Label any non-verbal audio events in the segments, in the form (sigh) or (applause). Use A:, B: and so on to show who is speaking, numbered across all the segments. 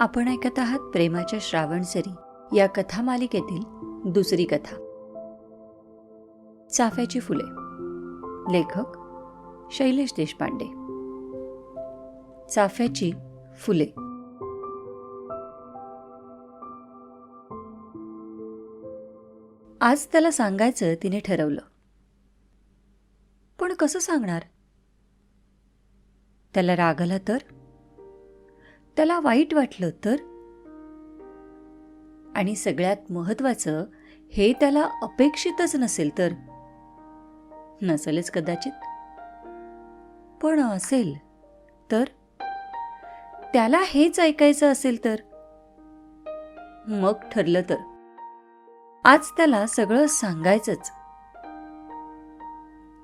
A: आपण ऐकत आहात प्रेमाच्या श्रावणसरी या कथा मालिकेतील दुसरी कथा. चाफ्याची फुले. लेखक शैलेश देशपांडे. चाफ्याची फुले. आज त्याला सांगायचं तिने ठरवलं. पण कसं सांगणार? त्याला राग आला तर? त्याला वाईट वाटलं तर? आणि सगळ्यात महत्वाचं हे त्याला अपेक्षितच नसेल तर? नसेलच कदाचित. पण असेल तर? त्याला हेच ऐकायचं असेल तर? मग ठरलं तर. आज त्याला सगळं सांगायचंच.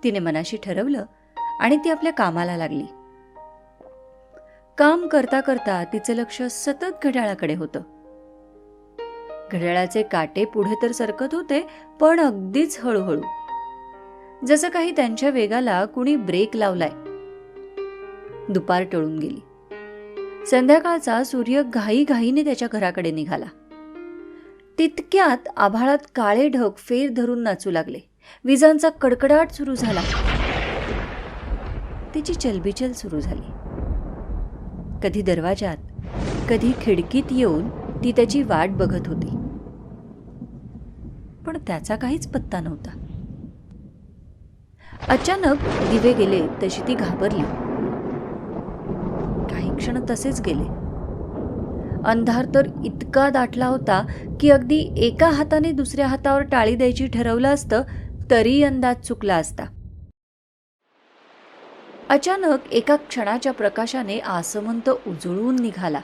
A: तिने मनाशी ठरवलं आणि ती आपल्या कामाला लागली. काम करता करता तिचं लक्ष सतत घड्याळाकडे होतं. घड्याळाचे काटे पुढे तर सरकत होते पण अगदीच हळूहळू. जसं काही त्यांच्या वेगाला कुणी ब्रेक लावलाय. दुपार टळून गेली. संध्याकाळचा सूर्य घाई घाईने त्याच्या घराकडे निघाला. तितक्यात आभाळात काळे ढग फेर धरून नाचू लागले. विजांचा कडकडाट सुरू झाला. तिची चलबिचल सुरू झाली. कधी दरवाजात कधी खिडकीत येऊन ती त्याची वाट बघत होती. पण त्याचा काहीच पत्ता नव्हता. अचानक दिवे गेले तशी ती घाबरली. काही क्षण तसेच गेले. अंधार तर इतका दाटला होता की अगदी एका हाताने दुसऱ्या हातावर टाळी द्यायची ठरवलं असतं तरी अंदाज चुकला असता. अचानक एका क्षणाच्या प्रकाशाने आसमंत उजळून निघाला.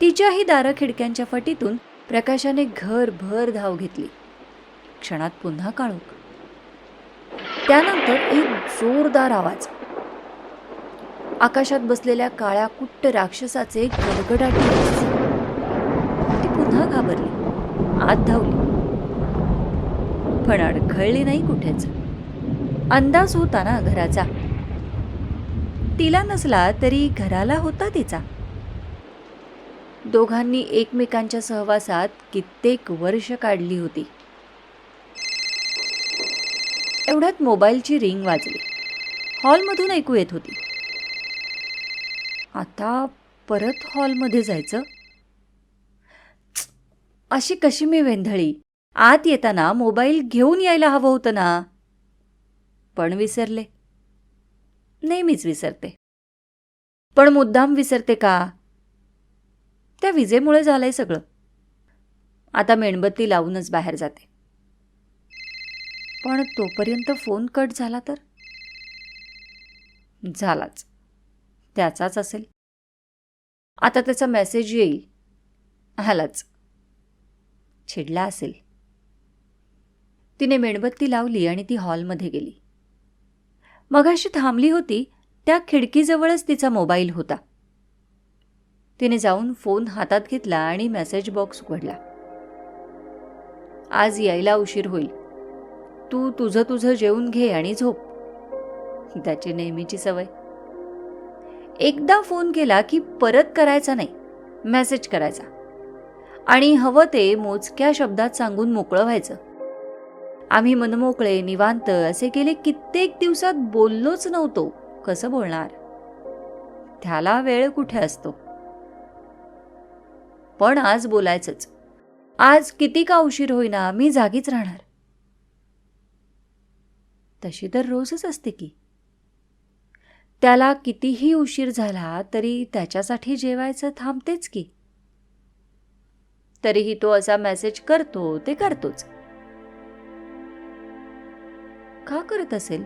A: तिच्याही दारं खिडक्यांच्या फटीतून प्रकाशाने घरभर धाव घेतली. क्षणात पुन्हा काळोख. त्यानंतर एक जोरदार आवाज. आकाशात बसलेल्या काळ्या कुट्ट राक्षसाचे गडगडाटी ती पुन्हा घाबरली. आत धावली. पण अडखळली नाही कुठेच. अंदाज होता ना घराचा तिला नसला तरी घराला होता तिचा. दोघांनी एकमेकांच्या सहवासात कित्येक वर्ष काढली होती. एवढ्यात मोबाईलची रिंग वाजली. हॉलमधून ऐकू येत होती. आता परत हॉलमध्ये जायचं? अशी कशी मी वेंधळी. आत येताना मोबाईल घेऊन यायला हवं होतं ना? पण विसरले. नेहमीच विसरते. पण मुद्दाम विसरते का? त्या विजेमुळे झालंय सगळं. आता मेणबत्ती लावूनच बाहेर जाते. पण तोपर्यंत फोन कट झाला तर? झालाच. त्याचाच असेल. आता त्याचा मेसेज येईल. आलाच. चिडला असेल. तिने मेणबत्ती लावली आणि ती हॉलमध्ये गेली. मगाशी थांबली होती त्या खिडकीजवळच तिचा मोबाईल होता. तिने जाऊन फोन हातात घेतला आणि मेसेज बॉक्स उघडला. आज यायला उशीर होईल. तू तुझं तुझं जेवून घे आणि झोप. त्याची नेहमीची सवय. एकदा फोन केला की परत करायचा नाही मेसेज करायचा. आणि हवं ते मोजक्या शब्दात सांगून मोकळं व्हायचं. आम्ही मनमोकळे निवांत असे गेले कित्येक दिवसात बोललोच नव्हतो. कसं बोलणार? त्याला वेळ कुठे असतो? पण आज बोलायचंच. आज किती का उशीर होईना मी जागीच राहणार. तशी तर रोजच असते की. त्याला कितीही उशीर झाला तरी त्याच्यासाठी जेवायचं थांबतेच की. तरीही तो असा मेसेज करतो ते करतोच. का करत असेल?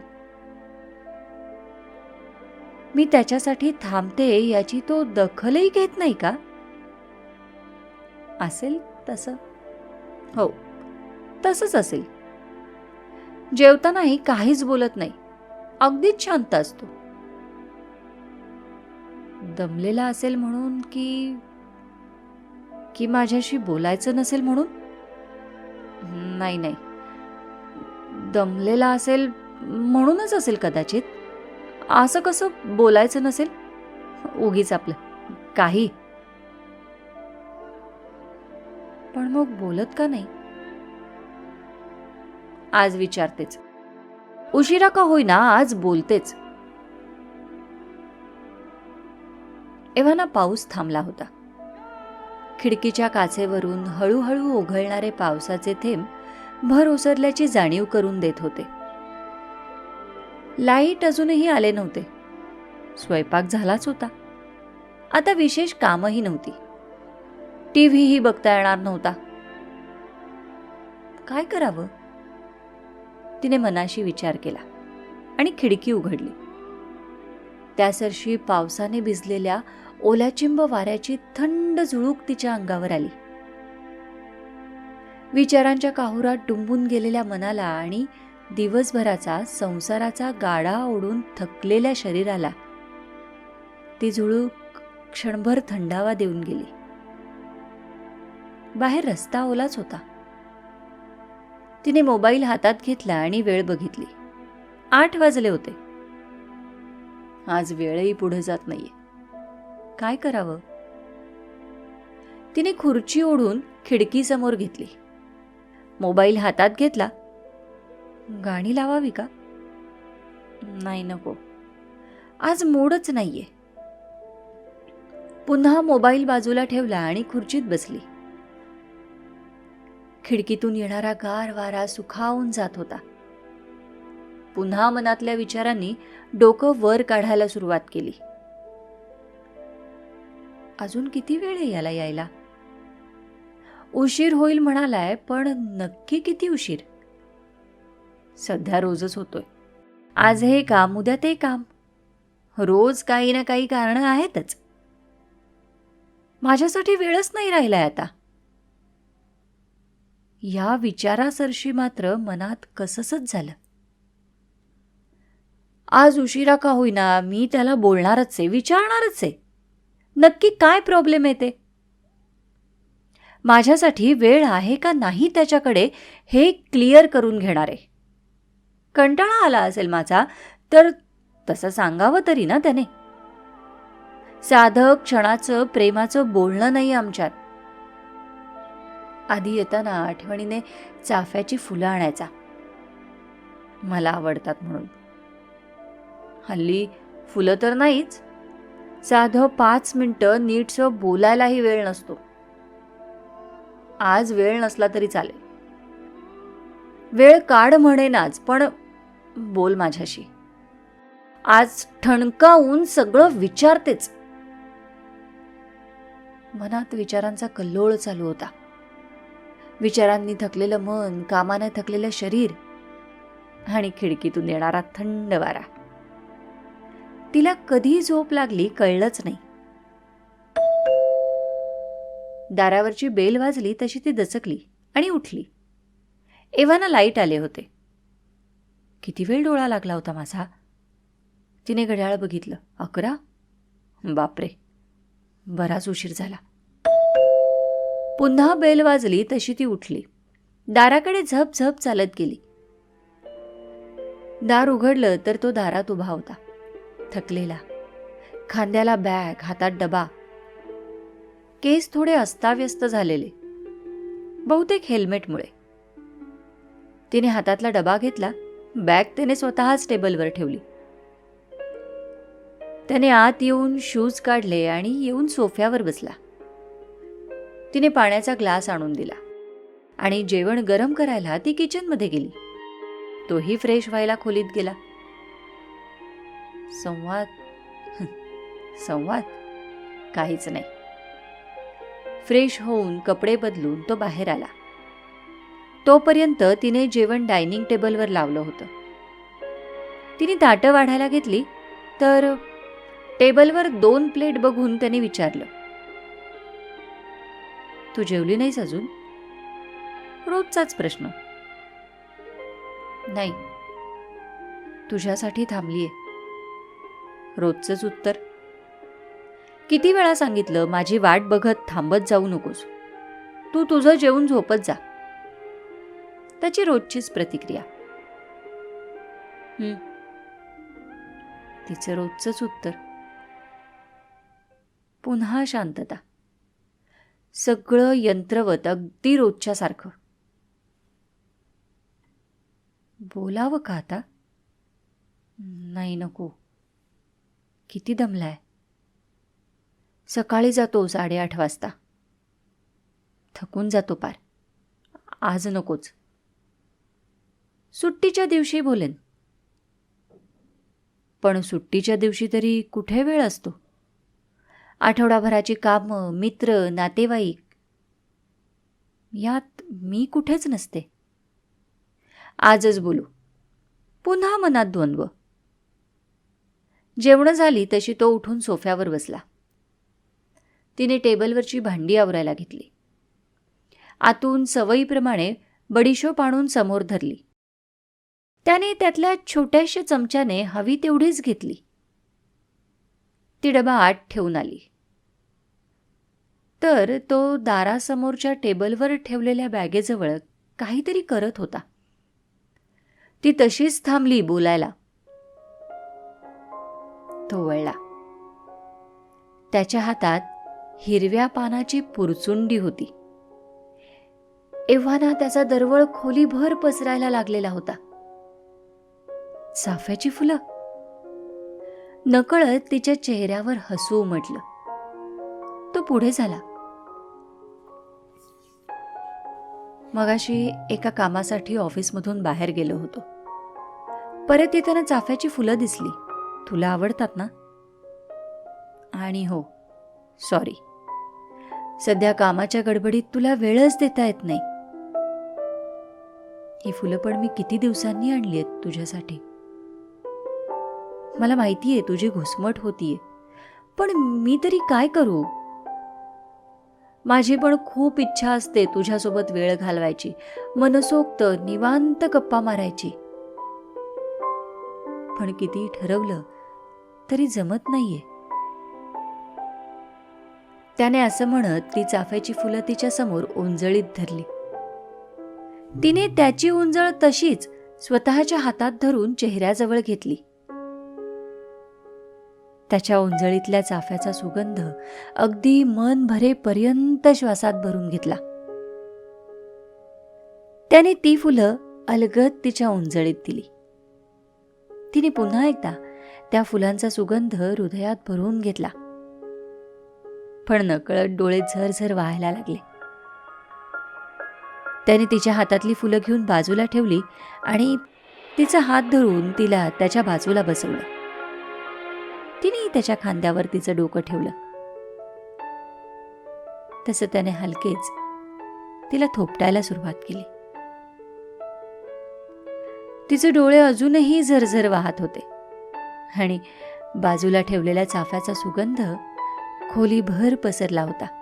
A: मी त्याच्यासाठी थांबते याची तो दखलही घेत नाही का? असेल तसं. हो तसंच असेल. जेवतानाही काहीच बोलत नाही. अगदीच शांत असतो. दमलेला असेल म्हणून की की माझ्याशी बोलायचं नसेल म्हणून? नाही नाही. दमलेला असेल म्हणूनच असेल कदाचित. असं कसं बोलायचं नसेल? उगीच आपलं काही. पण मग बोलत का नाही? आज विचारतेच. उशिरा का होईना आज बोलतेच. एव्हाना पाऊस थांबला होता. खिडकीच्या काचेवरून हळूहळू ओघळणारे पावसाचे थेंब भर ओसरल्याची जाणीव करून देत होते. लाइट अजूनही आले नव्हते. स्वयंपाक झालाच होता. आता विशेष कामही नव्हती. टीव्हीही बघता येणार नव्हता. काय करावं? तिने मनाशी विचार केला आणि खिडकी उघडली. त्यासरशी पावसाने भिजलेल्या ओल्याचिंब वाऱ्याची थंड झुळूक तिच्या अंगावर आली. विचारांच्या काहुरात डुंबून गेलेल्या मनाला आणि दिवसभराचा संसाराचा गाडा ओढून थकलेल्या शरीराला ती झुळूक क्षणभर थंडावा देऊन गेली. बाहेर रस्ता ओलाच होता. तिने मोबाईल हातात घेतला आणि वेळ बघितली. आठ वाजले होते. आज वेळही पुढे जात नाहीये. काय करावं? तिने खुर्ची ओढून खिडकीसमोर घेतली. मोबाईल हातात घेतला. गाणी लावावी का? नाही नको. आज मूडच नाहीये. पुन्हा मोबाईल बाजूला ठेवला आणि खुर्चीत बसली. खिडकीतून येणारा गार वारा सुखावून जात होता. पुन्हा मनातल्या विचारांनी डोकं वर काढायला सुरुवात केली. अजून किती वेळ आहे याला यायला? उशीर होईल म्हणालाय पण नक्की किती उशीर? सध्या रोजच होतोय. आज हे काम उद्या ते काम. रोज काही ना काही कारण आहेतच. माझ्यासाठी वेळच नाही राहिलाय आता. या विचारासरशी मात्र मनात कससच झालं. आज उशिरा का होईना मी त्याला बोलणारच आहे विचारणारच आहे. नक्की काय प्रॉब्लेम येते माझ्यासाठी वेळ आहे का नाही त्याच्याकडे हे क्लिअर करून घेणार. आहे कंटाळा आला असेल माझा तर तसं सांगावं तरी ना त्याने. साधं क्षणाचं प्रेमाचं बोलणं नाही आमच्यात. आधी येताना आठवणीने चाफ्याची फुलं आणायचा. मला आवडतात म्हणून. हल्ली फुलं तर नाहीच. साधं पाच मिनटं नीटसं बोलायलाही वेळ नसतो. आज वेळ नसला तरी चालेल. वेळ काढ म्हणेनाच पण बोल माझ्याशी. आज ठणकावून सगळं विचारतेच. मनात विचारांचा कल्लोळ चालू होता. विचारांनी थकलेलं मन कामाने थकलेलं शरीर आणि खिडकीतून येणारा थंड वारा. तिला कधी झोप लागली कळलंच नाही. दारावरची बेल वाजली तशी ती दचकली आणि उठली. एव्हाना लाइट आले होते. किती वेळ डोळा लागला होता माझा. तिने घड्याळ बघितलं. अकरा? बापरे. बराच उशीर झाला. पुन्हा बेल वाजली तशी ती उठली. दाराकडे झप झप चालत गेली. दार उघडलं तर तो दारात उभा होता. थकलेला. खांद्याला बॅग हातात डबा केस थोडे अस्ताव्यस्त झालेले. बहुतेक हेल्मेटमुळे. तिने हातातला डबा घेतला बॅग त्याने स्वतःच टेबलवर ठेवली. त्याने आत येऊन शूज काढले आणि येऊन सोफ्यावर बसला. तिने पाण्याचा ग्लास आणून दिला आणि जेवण गरम करायला ती किचनमध्ये गेली. तोही फ्रेश व्हायला खोलीत गेला. संवाद. (laughs) संवाद. काहीच नाही. फ्रेश होऊन कपडे बदलून तो बाहेर आला. तोपर्यंत तिने जेवण डायनिंग टेबलवर लावलं होतं. तिने ताटं वाढायला घेतली तर टेबलवर दोन प्लेट बघून त्याने विचारलं तू जेवली नाहीस अजून? रोजचाच प्रश्न. नाही. तुझ्यासाठी थांबलीये. रोजचंच उत्तर? किती वेळा सांगितलं माझी वाट बघत थांबत जाऊ नकोस. तू तुझं जेवून झोपत जा. त्याची रोजचीच प्रतिक्रिया. तिचं रोजचंच उत्तर. पुन्हा शांतता. सगळं यंत्रवत अगदी रोजच्यासारखं. बोलावं का आता? नाही नको. किती दमलाय. सकाळी जातो साडेआठ वाजता. थकून जातो पार. आज नकोच. सुट्टीच्या दिवशी बोलेन. पण सुट्टीच्या दिवशी तरी कुठे वेळ असतो? आठवडाभराची कामं मित्र नातेवाईक यात मी कुठेच नसते. आजच बोलू. पुन्हा मनात द्वंद्व. जेवणं झाली तशी तो उठून सोफ्यावर बसला. तिने टेबलवरची भांडी आवरायला घेतली. आतून सवयीप्रमाणे बडीशोप आणून समोर धरली. त्याने त्यातल्या छोट्याशा चमच्याने हवी तेवढीच घेतली. ती डबा आत ठेवून आली. तर तो दारासमोरच्या टेबलवर ठेवलेल्या बॅगेजवळ काहीतरी करत होता. ती तशीच थांबली बोलायला. तो वळला. त्याच्या हातात हिरव्या पानाची पुरचुंडी होती. एव्हाना त्याचा दरवळ खोलीभर पसरायला लागलेला होता. चाफ्याची फुलं. नकळत तिच्या चेहऱ्यावर हसू उमटलं. तो पुढे झाला. मगाशी एका कामासाठी ऑफिसमधून बाहेर गेलो होतो. परत येताना चाफ्याची फुलं दिसली. तुला आवडतात ना? आणि हो सॉरी सध्या कामाच्या गडबडीत तुला वेळच देता येत नाही. ही फुलं पण मी किती दिवसांनी आणली आहेत तुझ्यासाठी. मला माहिती आहे तुझी घुसमट होतीये. पण मी तरी काय करू? माझी पण खूप इच्छा असते तुझ्यासोबत वेळ घालवायची. मनसोक्त निवांत गप्पा मारायची. पण किती ठरवलं तरी जमत नाहीये. त्याने असं म्हणत ती चाफ्याची फुलं तिच्या समोर उंजळीत धरली. तिने त्याची उंजळ तशीच स्वतःच्या हातात धरून चेहऱ्याजवळ घेतली. त्याच्या उंजळीतल्या चाफ्याचा सुगंध अगदी मन भरेपर्यंत श्वासात भरून घेतला. त्याने ती फुलं अलगद तिच्या उंजळीत दिली. तिने पुन्हा एकदा त्या फुलांचा सुगंध हृदयात भरून घेतला. पण नकळत डोळे झरझर व्हायला लागले. त्याने तिच्या हातातली फुलं घेऊन बाजूला ठेवली आणि तिचा हात धरून तिला त्याच्या बाजूला बसवलं. तिने त्याच्या खांद्यावर तिचं डोकं ठेवलं. तसं त्याने हलकेच तिला थोपटायला सुरुवात केली. तिचे डोळे अजूनही झरझर वाहत होते आणि बाजूला ठेवलेल्या चाफ्याचा सुगंध खोलीभर पसरला होता.